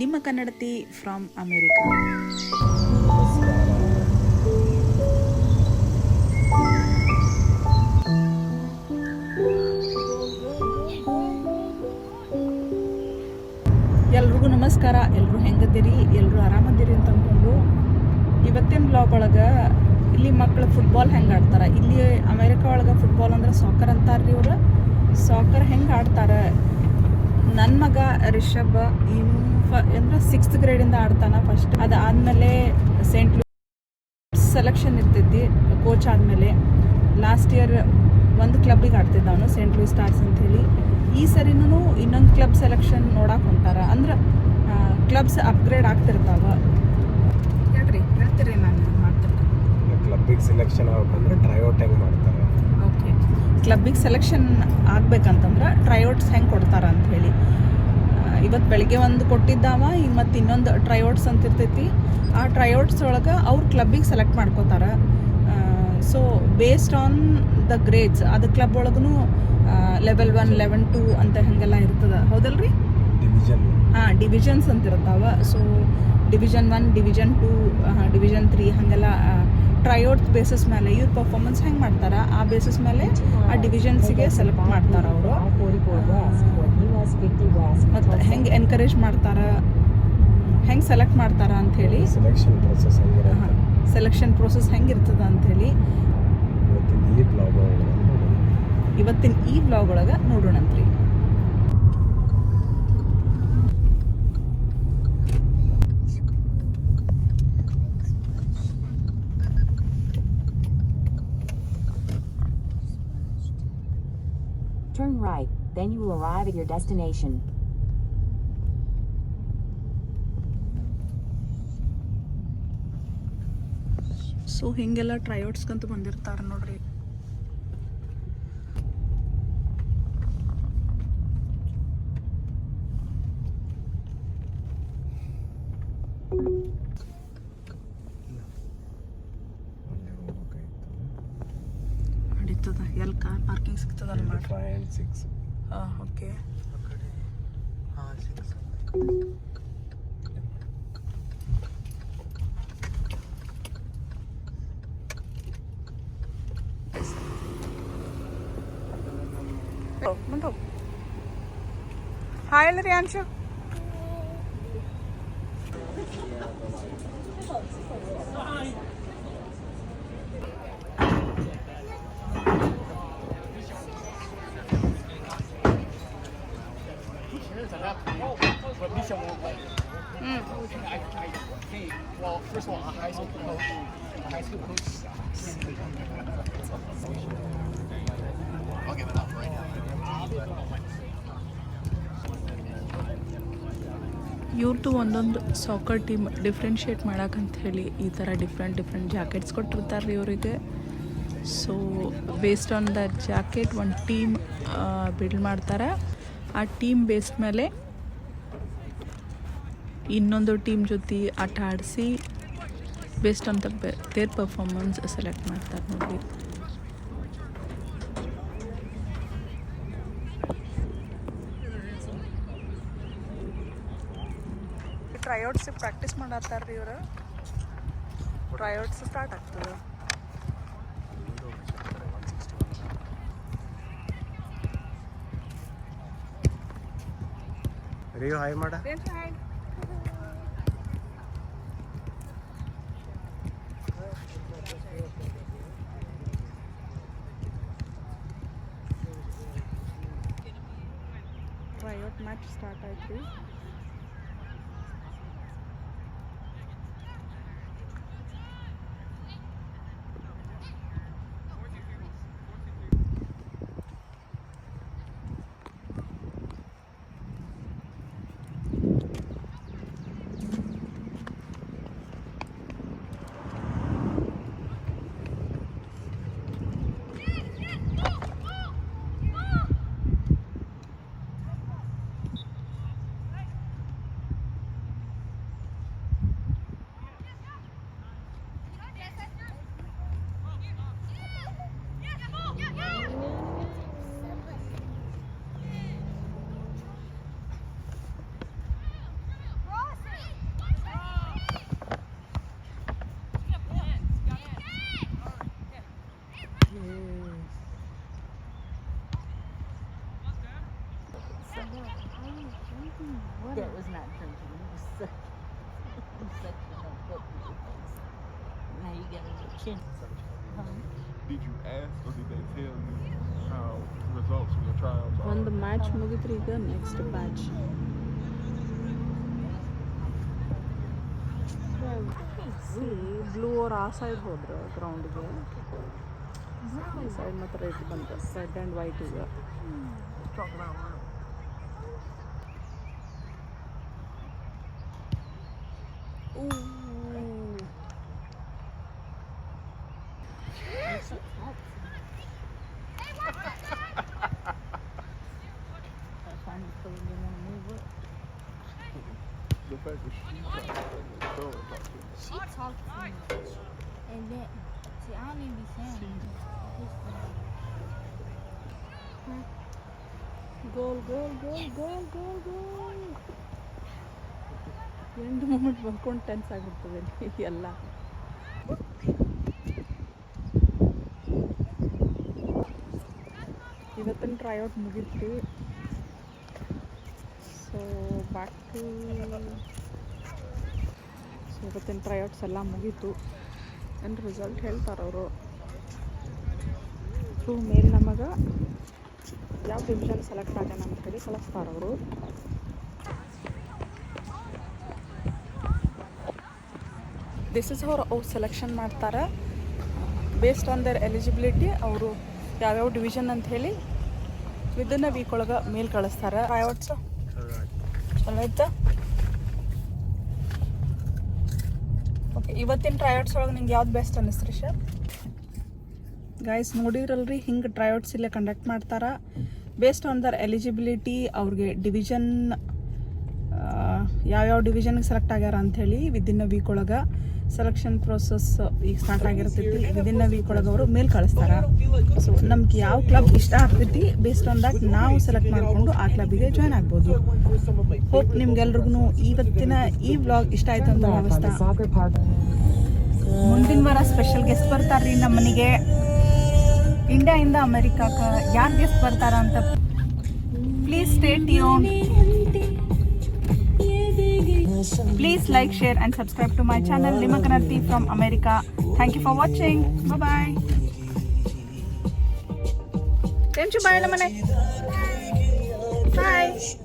ನಿಮ್ಮ ಕನ್ನಡತಿ from America ಎಲ್ರಿಗೂ ನಮಸ್ಕಾರ ಎಲ್ಲರೂ ಹೆಂಗದಿರಿ ಎಲ್ಲರೂ ಆರಾಮದಿರಿ ಅಂತ ಅಂದ್ಕೊಂಡು ಇವತ್ತಿನ ಬ್ಲಾಗ್ ಒಳಗೆ ಇಲ್ಲಿ ಮಕ್ಕಳು ಫುಟ್ಬಾಲ್ ಹೆಂಗೆ ಆಡ್ತಾರೆ? ಇಲ್ಲಿ ಅಮೇರಿಕಾ ಒಳಗೆ ಫುಟ್ಬಾಲ್ ಅಂದ್ರೆ ಸಾಕರ್ ಅಂತಾರೆ ರೀ ಇವ್ರು. ಸಾಕರ್ ಹೆಂಗೆ ಆಡ್ತಾರೆ? ನನ್ನ ಮಗ ರಿಷಬ್ ಇವ್ ಅಂದ್ರೆ ಸಿಕ್ಸ್ತ್ ಗ್ರೇಡಿಂದ ಆಡ್ತಾನೆ ಫಸ್ಟ್ ಅದಾದಮೇಲೆ ಸೆಂಟ್ ಸೆಲೆಕ್ಷನ್ ಇರ್ತೈತಿ ಕೋಚ್ ಆದಮೇಲೆ. ಲಾಸ್ಟ್ ಇಯರ್ ಒಂದು ಕ್ಲಬ್ಬಿಗೆ ಆಡ್ತಿದ್ದ ಅವನು ಸೆಂಟ್ ಲೂಯಿಸ್ ಸ್ಟಾರ್ಸ್ ಅಂತೇಳಿ ಈ ಸರಿನೂ ಇನ್ನೊಂದು ಕ್ಲಬ್ ಸೆಲೆಕ್ಷನ್ ನೋಡಕ್ಕೆ ಹೊಂಟಾರ. ಅಂದ್ರೆ ಕ್ಲಬ್ಸ್ ಅಪ್ಗ್ರೇಡ್ ಆಗ್ತಿರ್ತಾವ. ಹೇಳ್ರಿ ಹೇಳ್ತೀರಿ ನಾನು ಮಾಡ್ತಿರ್ತೀನಿ ಕ್ಲಬ್ಬಿಗೆ ಸೆಲೆಕ್ಷನ್ ಆಗ್ಬೇಕಂದ್ರೆ ಟ್ರೈಔಟ್ ಹೆಂಗೆ ಮಾಡ್ತಾರೆ? ಓಕೆ ಕ್ಲಬ್ಬಿಗೆ ಸೆಲೆಕ್ಷನ್ ಆಗ್ಬೇಕಂತಂದ್ರೆ ಟ್ರೈಔಟ್ಸ್ ಹೆಂಗೆ ಕೊಡ್ತಾರ ಅಂತ ಹೇಳಿ ಇವತ್ತು ಬೆಳಗ್ಗೆ ಒಂದು ಕೊಟ್ಟಿದ್ದಾವ ಈಗ ಮತ್ತು ಇನ್ನೊಂದು ಟ್ರೈಔಟ್ಸ್ ಅಂತ ಇರ್ತೈತಿ ಆ ಟ್ರೈಔಟ್ಸ್ ಒಳಗೆ ಅವ್ರ ಕ್ಲಬ್ಬಿಗೆ ಸೆಲೆಕ್ಟ್ ಮಾಡ್ಕೋತಾರೆ so based on the grades ಅದು ಕ್ಲಬ್ ಒಳಗೂ ಲೆವೆಲ್ ಒನ್ ಲೆವೆನ್ ಟು ಅಂತ ಹಾಗೆಲ್ಲ ಇರ್ತದೆ ಹೌದಲ್ರಿ ಡಿವಿಷನ್ ಹಾಂ ಡಿವಿಷನ್ಸ್ ಅಂತ ಇರ್ತಾವ so division one division two division three ಹಾಗೆಲ್ಲ ಟ್ರೈಔಟ್ಸ್ ಬೇಸಿಸ್ ಮೇಲೆ ಇವ್ರ ಪರ್ಫಾರ್ಮೆನ್ಸ್ ಹೆಂಗೆ ಮಾಡ್ತಾರೆ ಆ ಬೇಸಿಸ್ ಮೇಲೆ ಆ ಡಿವಿಷನ್ಸಿಗೆ ಸೆಲೆಕ್ಟ್ ಮಾಡ್ತಾರೆ ಅವರು ಮತ್ತು ಹೆಂಗೆ ಎನ್ಕರೇಜ್ ಮಾಡ್ತಾರೆ? ಹೆಂಗೆ ಸೆಲೆಕ್ಟ್ ಮಾಡ್ತಾರೆ ಅಂಥೇಳಿ? ಸೆಲೆಕ್ಷನ್ ಪ್ರೊಸೆಸ್ ಹಾಂ ಸೆಲೆಕ್ಷನ್ ಪ್ರೋಸೆಸ್ ಹೆಂಗೆ ಇರ್ತದ ಅಂಥೇಳಿ. ಇವತ್ತಿನ ಈ ಬ್ಲಾಗ್ ಇವತ್ತಿನ ಈ ಬ್ಲಾಗ್ ಒಳಗೆ ನೋಡೋಣಂತ್ರಿ Turn right, then you will arrive at your destination. So ಹಿಂಗೆಲ್ಲ ಟ್ರೈಔಟ್ಸ್ಗಂತೂ ಬಂದಿರ್ತಾರೆ ನೋಡ್ರಿ. ನಡೀತದ. ಎಲ್ಲಿ ಕಾರ್ ಪಾರ್ಕಿಂಗ್ ಸಿಗ್ತದಲ್ಲ ಮಾಡಿ ഓക്കെ. ഹായ് അല്ല Riyanshu Thank you. Five Misha won't let okay Mm. And I, I Well, first of all, a high school coach, a high school coach sucks. I'll give it up right now. ಇವ್ರದ್ದು ಒಂದೊಂದು soccer team differentiate ಮಾಡೋಕ್ಕಂತ ಹೇಳಿ ಈ ಥರ different different jackets ಕೊಟ್ಟಿರ್ತಾರೆ ರೀ ಇವರಿಗೆ so based on the jacket ಒಂದು team build ಮಾಡ್ತಾರೆ ಆ ಟೀಮ್ ಬೇಸ್ ಮೇಲೆ ಇನ್ನೊಂದು ಟೀಮ್ ಜೊತೆ ಆಟ ಆಡಿಸಿ ಬೇಸ್ಟ್ ಅಂತ ದೇರ್ ಪರ್ಫಾರ್ಮೆನ್ಸ್ ಸೆಲೆಕ್ಟ್ ಮಾಡ್ತಾರೆ ನೋಡಿ. ಟ್ರೈಔಟ್ಸ್ ಪ್ರಾಕ್ಟೀಸ್ ಮಾಡತ್ತಾರ ರೀ ಇವರು. ಟ್ರೈಔಟ್ಸ್ ಸ್ಟಾರ್ಟ್ ಆಗ್ತದೆ. ರಿಯೋ ಹಾಯ್ ಮಾಡ ಟ್ರೈಔಟ್ ಮ್ಯಾಚ್ ಸ್ಟಾರ್ಟ್ ಆಯ್ತು Now you got a chin. Did you ask or did they tell you how results from the trials are? ಒಂದು ಮ್ಯಾಚ್ ಮುಗಿದ್ರಿ ಈಗ ನೆಕ್ಸ್ಟ್ ಬ್ಯಾಚ್ ಬ್ಲೂ ಅವ್ರು ಆ ಸೈಡ್ ಹೋದ್ರು ಗ್ರೌಂಡ್ಗೆ ಈ ಸೈಡ್ ಮಾತ್ರ ರೆಡ್ ಬಂತು ರೆಡ್ ಆ್ಯಂಡ್ ವೈಟ್ ಈಗ she talks And then, see, I don't even be saying Goal, goal, goal, goal, goal, goal. End moment ಬಂದ್ಕೊಂಡು tense ಆಗಿರ್ತದೆ ಎಲ್ಲ. ಇವತ್ತಿನ ಟ್ರೈಔಟ್ ಮುಗೀತು. ಸೊ ಬ್ಯಾಕ್ ಟು ಸೊ ಇವತ್ತಿನ ಟ್ರೈಔಟ್ಸ್ ಎಲ್ಲ ಮುಗೀತು. ಆ್ಯಂಡ್ ರಿಸಲ್ಟ್ ಹೇಳ್ತಾರೆ ಅವರು. ಥ್ರೂ ಮೇಲ್ ನಮಗೆ ಯಾವ ಡಿವಿಷನ್ ಸೆಲೆಕ್ಟ್ ಆಗ್ಯಾನ ಅಂತ ಹೇಳಿ ಕಳಿಸ್ತಾರೆ ದಿಸ್ ಇಸ್ ಅವ್ರು ಅವ್ರು ಸೆಲೆಕ್ಷನ್ ಮಾಡ್ತಾರೆ. ಬೇಸ್ಡ್ ಆನ್ ದರ್ ಎಲಿಜಿಬಿಲಿಟಿ ಅವರು ಯಾವ್ಯಾವ ಡಿವಿಷನ್ ಅಂತ ಹೇಳಿ ವಿದಿನ್ ವೀಕ್ ಒಳಗೆ ಮೇಲ್ ಕಳಿಸ್ತಾರೆ. ಟ್ರೈಔಟ್ಸ್ ಚಲೋ ಆಯ್ತಾ ಓಕೆ ಇವತ್ತಿನ ಟ್ರಯೋಟ್ಸ್ ಒಳಗೆ ನಿಂಗೆ ಯಾವ್ದು ಬೆಸ್ಟ್ ಅನ್ನಿಸ್ರಿ ಸರ್ ಗೈಸ್ ನೋಡಿರಲ್ರಿ ಹಿಂಗೆ ಟ್ರಯೋಟ್ಸ್ ಇಲ್ಲೇ ಕಂಡಕ್ಟ್ ಮಾಡ್ತಾರೆ. ಬೇಸ್ಡ್ ಆನ್ ದರ್ ಎಲಿಜಿಬಿಲಿಟಿ ಅವ್ರಿಗೆ ಡಿವಿಷನ್ ಯಾವ್ಯಾವ ಡಿವಿಷನ್ಗೆ ಸೆಲೆಕ್ಟ್ ಆಗ್ಯಾರ ಅಂಥೇಳಿ ವಿದಿನ್ ಅ ವೀಕ್ ಒಳಗೆ ಸೆಲೆಕ್ಷನ್ ಪ್ರೋಸೆಸ್ ಈಗ ಸ್ಟಾರ್ಟ್ ಆಗಿರ್ತೈತಿ. ವಿದಿನ್ ಅ ವೀಕ್ ಒಳಗೆ ಅವರು ಮೇಲ್ ಕಳಿಸ್ತಾರೆ. ಸೊ ನಮ್ಗೆ ಯಾವ ಕ್ಲಬ್ ಇಷ್ಟ ಆಗ್ತೈತಿ ಬೇಸ್ಡ್ ಆನ್ ದಟ್ ನಾವು ಸೆಲೆಕ್ಟ್ ಮಾಡಿಕೊಂಡು ಆ ಕ್ಲಬ್ಗೆ ಜಾಯ್ನ್ ಆಗ್ಬೋದು. ಹೋಪ್ ನಿಮ್ಗೆಲ್ರಿಗೂ ಇವತ್ತಿನ ಈ ವ್ಲಾಗ್ ಇಷ್ಟ ಆಯ್ತು ಅಂತ ಭಾವಿಸ್ತಾ. ಮುಂದಿನ ವಾರ ಸ್ಪೆಷಲ್ ಗೆಸ್ಟ್ ಬರ್ತಾರ್ರಿ ನಮ್ಮ ಮನೆಗೆ ಇಂಡಿಯಾಯಿಂದ ಅಮೆರಿಕಾಕ ಯಾರು ಗೆಸ್ಟ್ ಬರ್ತಾರ ಅಂತ. ಪ್ಲೀಸ್ ಸ್ಟೇಟ್ ಯೂನ್ Please like, share and subscribe to my channel Limakanarti from America. Thank you for watching. Bye-bye. Temchu bye lamane. Bye.